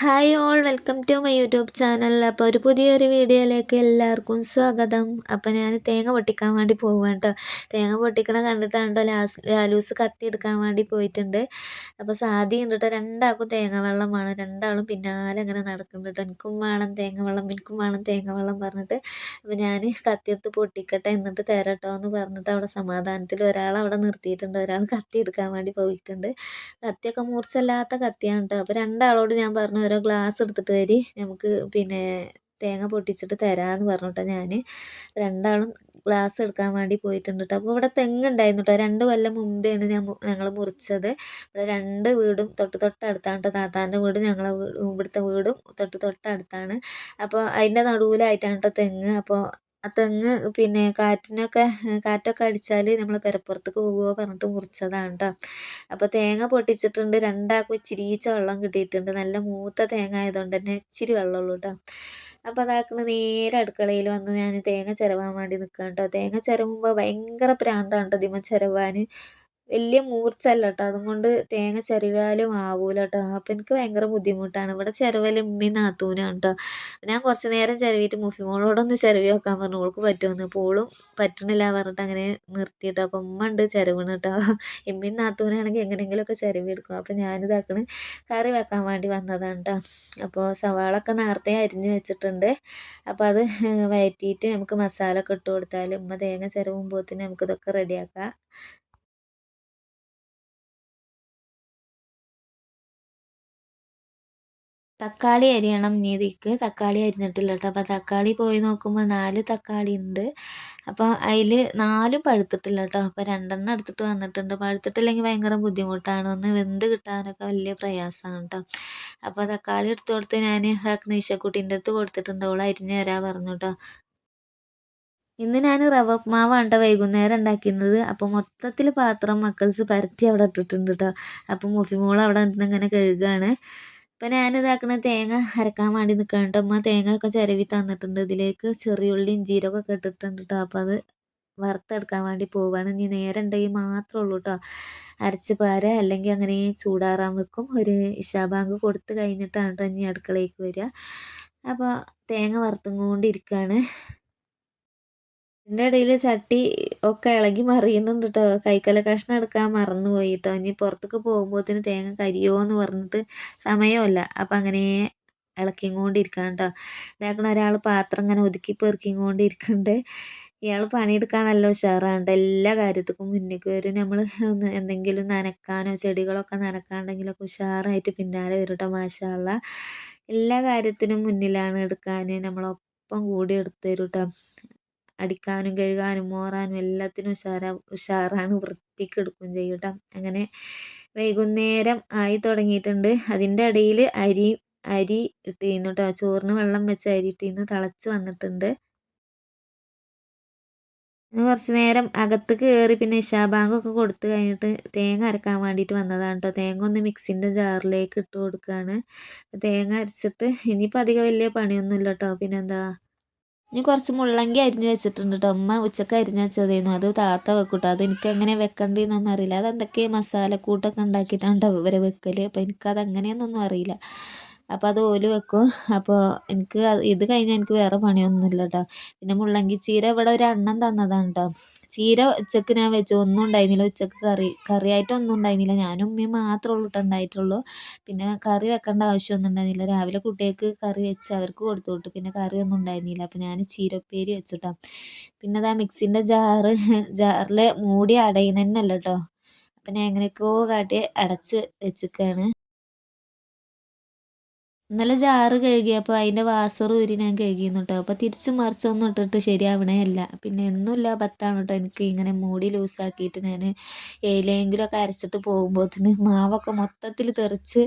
Hi all welcome to my YouTube channel അപ്പോൾ ഒരു പുതിയൊരു വീഡിയോയിലേക്ക് എല്ലാവർക്കും സ്വാഗതം. അപ്പോൾ ഞാൻ തേങ്ങ പൊട്ടിക്കാൻ വേണ്ടി പോവാണ് കേട്ടോ തേങ്ങ പൊട്ടിക്കണ കണ്ടിട്ടാണ്ടോ ലാസ് ലാലൂസ് കത്തി എടുക്കാൻ വേണ്ടി പോയിട്ടുണ്ട്. അപ്പോൾ സാധി ഉണ്ട് രണ്ടാൾക്കും തേങ്ങ വെള്ളം വേണം രണ്ടാളും പിന്നാലെ അങ്ങനെ നടക്കുന്നുണ്ട് എനിക്കും വേണം തേങ്ങ വെള്ളം എനിക്കും വേണം തേങ്ങ വെള്ളം പറഞ്ഞിട്ട്. അപ്പോൾ ഞാൻ കത്തിയെടുത്ത് പൊട്ടിക്കട്ടെ എന്നിട്ട് തരട്ടോ എന്ന് പറഞ്ഞിട്ട് അവിടെ സമാധാനത്തിൽ ഒരാൾ അവിടെ നിർത്തിയിട്ടുണ്ട്. ഒരാൾ കത്തി എടുക്കാൻ വേണ്ടി പോയിട്ടുണ്ട്. കത്തിയൊക്കെ മൂർച്ചല്ലാത്ത കത്തിയാണ് കേട്ടോ അപ്പോൾ രണ്ടാളോട് ഞാൻ പറഞ്ഞു ഓരോ ഗ്ലാസ് എടുത്തിട്ട് വരി. നമുക്ക് പിന്നെ തേങ്ങ പൊട്ടിച്ചിട്ട് തരാമെന്ന് പറഞ്ഞിട്ട് ഞാൻ രണ്ടാളും ഗ്ലാസ് എടുക്കാൻ വേണ്ടി പോയിട്ടുണ്ട് കേട്ടോ അപ്പോൾ ഇവിടെ തെങ്ങ് ഉണ്ടായിരുന്നു കേട്ടോ രണ്ട് കൊല്ലം മുമ്പെയാണ് ഞാൻ ഞങ്ങൾ മുറിച്ചത്. ഇവിടെ രണ്ട് വീടും തൊട്ട് തൊട്ടടുത്താണ് കേട്ടോ താത്താന്റെ വീടും. ഞങ്ങളെ ഇവിടുത്തെ വീടും തൊട്ട് തൊട്ടടുത്താണ്. അപ്പോൾ അതിന്റെ നടുവിലായിട്ടാണ് കേട്ടോ തെങ്ങ്. അപ്പോൾ ആ തെങ്ങ് പിന്നെ കാറ്റിനൊക്കെ കാറ്റൊക്കെ അടിച്ചാൽ നമ്മൾ പെരപ്പുറത്തേക്ക് പോകുമോ പറഞ്ഞിട്ട് മുറിച്ചതാണ് കേട്ടോ അപ്പോൾ തേങ്ങ പൊട്ടിച്ചിട്ടുണ്ട്. രണ്ടാൾക്കും ഇച്ചിരീച്ച വെള്ളം കിട്ടിയിട്ടുണ്ട്. നല്ല മൂത്ത തേങ്ങ ആയതുകൊണ്ട് തന്നെ ഇച്ചിരി വെള്ളമുള്ളൂ കേട്ടോ അപ്പോൾ അതാക്കണ നേരെ അടുക്കളയിൽ വന്ന് ഞാൻ തേങ്ങ ചിരവാൻ വേണ്ടി നിൽക്കാം കേട്ടോ തേങ്ങ ചിരവുമ്പോൾ ഭയങ്കര പ്രാന്താണ് കേട്ടോ ഇതിമ്മ ചിരവാൻ വലിയ മൂർച്ചല്ല കേട്ടോ അതുകൊണ്ട് തേങ്ങ ചിരവിയാലും ആവൂല കേട്ടോ അപ്പം എനിക്ക് ഭയങ്കര ബുദ്ധിമുട്ടാണ്. ഇവിടെ ചിരവൽ ഉമ്മി നാത്തൂനാണ് കേട്ടോ ഞാൻ കുറച്ച് നേരം ചിരവിയിട്ട് മുഫിമോളോടൊന്ന് ചിരവി വെക്കാൻ പറഞ്ഞു. ഓൾക്ക് പറ്റുമെന്ന് അപ്പോൾ ഓളും പറ്റണില്ല പറഞ്ഞിട്ട് അങ്ങനെ നിർത്തിയിട്ടോ. അപ്പം ഉമ്മ ഉണ്ട് ചിരവണ് കേട്ടോ ഇമ്മി നാത്തൂനാണെങ്കിൽ എങ്ങനെയെങ്കിലുമൊക്കെ ചിരവി എടുക്കും. അപ്പം ഞാനിതാക്കണ് കറി വെക്കാൻ വേണ്ടി വന്നതാണ് കേട്ടോ അപ്പോൾ സവാളൊക്കെ നേരത്തെ അരിഞ്ഞ് വെച്ചിട്ടുണ്ട്. അപ്പോൾ അത് വയറ്റിയിട്ട് നമുക്ക് മസാല ഒക്കെ ഇട്ട് കൊടുത്താൽ ഉമ്മ തേങ്ങ ചിരവുമ്പോഴത്തേന് നമുക്കിതൊക്കെ റെഡിയാക്കാം തക്കാളി അരിയണം നീതിക്ക് തക്കാളി അരിഞ്ഞിട്ടില്ല കേട്ടോ. അപ്പോൾ തക്കാളി പോയി നോക്കുമ്പോൾ നാല് തക്കാളി ഉണ്ട് അപ്പോൾ അതിൽ നാലും പഴുത്തിട്ടില്ല കേട്ടോ. അപ്പോൾ രണ്ടെണ്ണം എടുത്തിട്ട് വന്നിട്ടുണ്ട്. പഴുത്തിട്ടില്ലെങ്കിൽ ഭയങ്കര ബുദ്ധിമുട്ടാണ്. ഒന്ന് വെന്ത് കിട്ടാനൊക്കെ വലിയ പ്രയാസമാണ് കേട്ടോ. അപ്പോൾ തക്കാളി എടുത്തു കൊടുത്ത് ഞാൻ നീശക്കുട്ടീന്റെ അടുത്ത് കൊടുത്തിട്ടുണ്ട്. അവൾ അരിഞ്ഞ് തരാൻ പറഞ്ഞു കേട്ടോ. ഇന്ന് ഞാൻ റവ ഉപ്മാവാണ് കേട്ടോ വൈകുന്നേരം ഉണ്ടാക്കുന്നത് അപ്പോൾ മൊത്തത്തിൽ പാത്രം മക്കൾസ് പരത്തി അവിടെ ഇട്ടിട്ടുണ്ട് കേട്ടോ. അപ്പോൾ മുഫിമോൾ അവിടെ നിന്ന് ഇങ്ങനെ കഴുകുകയാണ് ഇപ്പം ഞാനിതാക്കണ തേങ്ങ അരക്കാൻ വേണ്ടി നിൽക്കാണ്ട് അമ്മ തേങ്ങ ഒക്കെ ചിരവി തന്നിട്ടുണ്ട്. ഇതിലേക്ക് ചെറിയുള്ളിയും ജീരകമൊക്കെ ഇട്ടിട്ടുണ്ട് കേട്ടോ അപ്പോൾ അത് വറുത്തെടുക്കാൻ വേണ്ടി പോവുകയാണ് ഇനി നേരം ഉണ്ടെങ്കിൽ മാത്രമേ ഉള്ളൂ കേട്ടോ അരച്ച് പാര അല്ലെങ്കിൽ അങ്ങനെ ചൂടാറാൻ വെക്കും. ഒരു ഇഷാബാങ്ക് കൊടുത്ത് കഴിഞ്ഞിട്ടാണ് കേട്ടോ ഇനി അടുക്കളയ്ക്ക് വരിക. അപ്പോൾ തേങ്ങ വറുത്തും കൊണ്ടിരിക്കുകയാണ്. ഇതിന്റെ ഇടയിൽ ചട്ടി ഒക്കെ ഇളകി മറിയുന്നുണ്ട് കേട്ടോ കൈക്കല കഷ്ണം എടുക്കാൻ മറന്നു പോയി കേട്ടോ ഇനി പുറത്തേക്ക് പോകുമ്പോഴത്തേന് തേങ്ങ കരിയോ എന്ന് പറഞ്ഞിട്ട് സമയമല്ല. അപ്പം അങ്ങനെ ഇളക്കിക്കൊണ്ടിരിക്കണം കേട്ടോ ഇതാക്കണ ഒരാൾ പാത്രം ഇങ്ങനെ ഒതുക്കി പെറുക്കിക്കൊണ്ടിരിക്കുന്നുണ്ട് ഇയാൾ പണിയെടുക്കാൻ നല്ല ഉഷാറാണ് എല്ലാ കാര്യത്തിനും മുന്നിലേക്ക് വരും. നമ്മൾ എന്തെങ്കിലും നനക്കാനോ ചെടികളൊക്കെ നനക്കാണ്ടെങ്കിലൊക്കെ ഉഷാറായിട്ട് പിന്നാലെ വരും കേട്ടോ മാഷാള്ള എല്ലാ കാര്യത്തിനും മുന്നിലാണ് എടുക്കാൻ നമ്മളൊപ്പം കൂടി എടുത്തു തരും കേട്ടോ അടിക്കാനും കഴുകാനും മോറാനും എല്ലാത്തിനും ഉഷാറാ ഉഷാറാണ് വൃത്തിക്ക് എടുക്കുകയും ചെയ്യും കേട്ടോ. അങ്ങനെ വൈകുന്നേരം ആയി തുടങ്ങിയിട്ടുണ്ട്. അതിന്റെ ഇടയിൽ അരി അരി ഇട്ടിരുന്നു കേട്ടോ. ചോറിന് വെള്ളം വെച്ച് അരി ഇട്ടിരുന്നു. തിളച്ച് വന്നിട്ടുണ്ട്. കുറച്ച് നേരം അകത്ത് കയറി പിന്നെ ഇഷാബാങ്കൊക്കെ കൊടുത്ത് കഴിഞ്ഞിട്ട് തേങ്ങ അരക്കാൻ വേണ്ടിയിട്ട് വന്നതാണ് കേട്ടോ. തേങ്ങ ഒന്ന് മിക്സിന്റെ ജാറിലേക്ക് ഇട്ട് കൊടുക്കുകയാണ്. തേങ്ങ അരച്ചിട്ട് ഇനിയിപ്പോൾ അധികം വലിയ പണിയൊന്നുമില്ല കേട്ടോ. പിന്നെന്താ ഇനി കുറച്ച് മുള്ളങ്കി അരിഞ്ഞു വെച്ചിട്ടുണ്ട് കേട്ടോ അമ്മ ഉച്ചയ്ക്ക് അരിഞ്ഞ് വെച്ചതായിരുന്നു അത് താത്ത വെക്കൂട്ടോ. അത് എനിക്ക് എങ്ങനെ വെക്കേണ്ടതെന്നൊന്നും അറിയില്ല. അത് എന്തൊക്കെ മസാലക്കൂട്ടൊക്കെ ഉണ്ടാക്കിയിട്ടാണ് ഇവരെ വെക്കൽ അപ്പോൾ എനിക്കത് അങ്ങനെയൊന്നും അറിയില്ല. അപ്പോൾ അത് ഓൽ വെക്കും. അപ്പോൾ എനിക്ക് ഇത് കഴിഞ്ഞാൽ എനിക്ക് വേറെ പണിയൊന്നുമില്ല കേട്ടോ പിന്നെ മുള്ളങ്കി ചീര ഇവിടെ ഒരു അണ്ണൻ തന്നതാണ് കേട്ടോ ചീര ഉച്ചയ്ക്ക് ഞാൻ വെച്ചു. ഒന്നും ഉണ്ടായിരുന്നില്ല. ഉച്ചയ്ക്ക് കറി കറിയായിട്ട് ഒന്നും ഉണ്ടായിരുന്നില്ല. ഞാനും ഉമ്മയും മാത്രമേ ഉള്ളൂ ഉണ്ടായിട്ടുള്ളൂ. പിന്നെ കറി വെക്കേണ്ട ആവശ്യമൊന്നും ഉണ്ടായിരുന്നില്ല. രാവിലെ കുട്ടികൾക്ക് കറി വെച്ച് അവർക്ക് കൊടുത്തു വിട്ടു. പിന്നെ കറി ഒന്നും ഉണ്ടായിരുന്നില്ല. അപ്പോൾ ഞാൻ ചീരപ്പേരി കേട്ടോ പിന്നെ അതാ മിക്സിന്റെ ജാറ് ജാറിൽ മൂടി അടയണന്നല്ല കേട്ടോ. അപ്പം ഞാൻ എങ്ങനെയൊക്കെയോ കാട്ടി അടച്ച് വെച്ചിരിക്കുകയാണ്. ഇന്നലെ ജാറ് കഴുകിയപ്പോൾ അതിന്റെ വാസർ ഊരി ഞാൻ കഴുകിയിരുന്നു കേട്ടോ അപ്പോൾ തിരിച്ചും മറിച്ചൊന്നും ഇട്ടിട്ട് ശരിയാവണേ അല്ല. പിന്നെ ഒന്നുമില്ല പത്താണ് കേട്ടോ എനിക്ക് ഇങ്ങനെ മൂടി ലൂസാക്കിയിട്ട് ഞാൻ ഏലെങ്കിലുമൊക്കെ അരച്ചിട്ട് പോകുമ്പോഴത്തേന് മാവൊക്കെ മൊത്തത്തിൽ തെറിച്ച്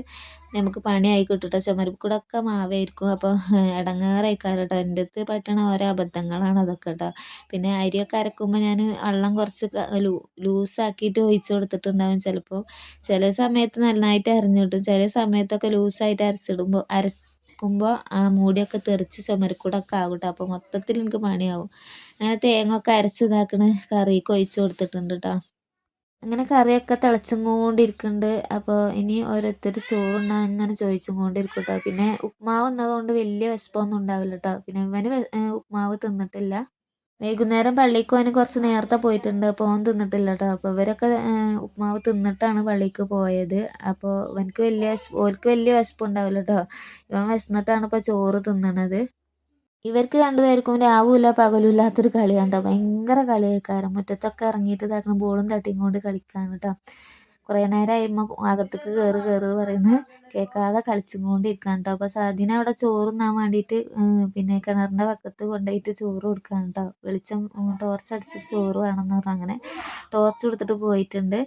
നമുക്ക് പണിയായി കിട്ടും ചുമരിക്കൂടൊക്കെ മാവായിരിക്കും അപ്പോൾ ഇടങ്ങാറായിക്കാരം കേട്ടോ എന്റെ അടുത്ത് പറ്റണ ഓരോ അബദ്ധങ്ങളാണ് അതൊക്കെ കേട്ടോ പിന്നെ അരിയൊക്കെ അരക്കുമ്പോൾ ഞാൻ വെള്ളം കുറച്ച് ലൂ ലൂസാക്കിയിട്ട് ഒഴിച്ച് കൊടുത്തിട്ടുണ്ടാവും ചിലപ്പോൾ ചില സമയത്ത് നന്നായിട്ട് അരിഞ്ഞു കിട്ടും. ചില സമയത്തൊക്കെ ലൂസായിട്ട് അരച്ചിടുമ്പോൾ അരക്കുമ്പോൾ ആ മൂടിയൊക്കെ തെറിച്ച് ചുമരിക്കൂടൊക്കെ ആകും കേട്ടോ അപ്പോൾ മൊത്തത്തിൽ എനിക്ക് പണിയാവും. അങ്ങനെ തേങ്ങ ഒക്കെ അരച്ചിതാക്കണ കറിക്ക് ഒഴിച്ച് കൊടുത്തിട്ടുണ്ട് കേട്ടോ അങ്ങനെ കറിയൊക്കെ തിളച്ചും കൊണ്ടിരിക്കുന്നുണ്ട് അപ്പോൾ ഇനി ഓരോരുത്തർ ചോറുണ്ണാൻ അങ്ങനെ ചോദിച്ചും കൊണ്ടിരിക്കും കേട്ടോ പിന്നെ ഉപ്മാവ് വന്നതുകൊണ്ട് വലിയ വിശപ്പൊന്നും ഉണ്ടാവില്ല കേട്ടോ പിന്നെ ഇവന് ഉപ്മാവ് തിന്നിട്ടില്ല. വൈകുന്നേരം പള്ളിക്ക് പോകാൻ കുറച്ച് നേരത്തെ പോയിട്ടുണ്ട്. അപ്പോൾ ഓൻ തിന്നിട്ടില്ല കേട്ടോ അപ്പോൾ ഇവരൊക്കെ ഉപ്മാവ് തിന്നിട്ടാണ് പള്ളിക്ക് പോയത്. അപ്പോൾ ഇവനക്ക് വലിയ ഓൽക്ക് വലിയ വിശപ്പുണ്ടാവില്ല കേട്ടോ ഇവൻ വിശന്നിട്ടാണ് ഇപ്പോൾ ചോറ് തിന്നണത്. ഇവർക്ക് രണ്ടുപേർക്കും രാവുമില്ല പകലും ഇല്ലാത്തൊരു കളിയാണ് കേട്ടോ ഭയങ്കര കളിയാക്കാരൻ മുറ്റത്തൊക്കെ ഇറങ്ങിയിട്ട് ഇതാക്കണം ബോളും തട്ടിയും കൊണ്ട് കളിക്കാണ് കേട്ടോ കുറേ നേരം ആയിമ്മ അകത്തേക്ക് കയറി കയറി പറയുന്നത് കേൾക്കാതെ കളിച്ചും കൊണ്ടിരിക്കുകയാണ് കേട്ടോ അപ്പോൾ സാധീന അവിടെ ചോറ് തിന്നാൻ വേണ്ടിയിട്ട് പിന്നെ കിണറിന്റെ പക്കത്ത് കൊണ്ടുപോയിട്ട് ചോറ് കൊടുക്കാൻ കേട്ടോ വെളിച്ചം ടോർച്ച് അടിച്ച് ചോറ് വേണമെന്ന് പറഞ്ഞു. അങ്ങനെ ടോർച്ച് കൊടുത്തിട്ട് പോയിട്ടുണ്ട്.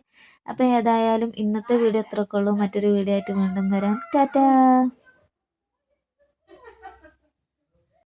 അപ്പോൾ ഏതായാലും ഇന്നത്തെ വീഡിയോ എത്രക്കുള്ളൂ മറ്റൊരു വീഡിയോ ആയിട്ട് വീണ്ടും വരാം. ടാറ്റാ!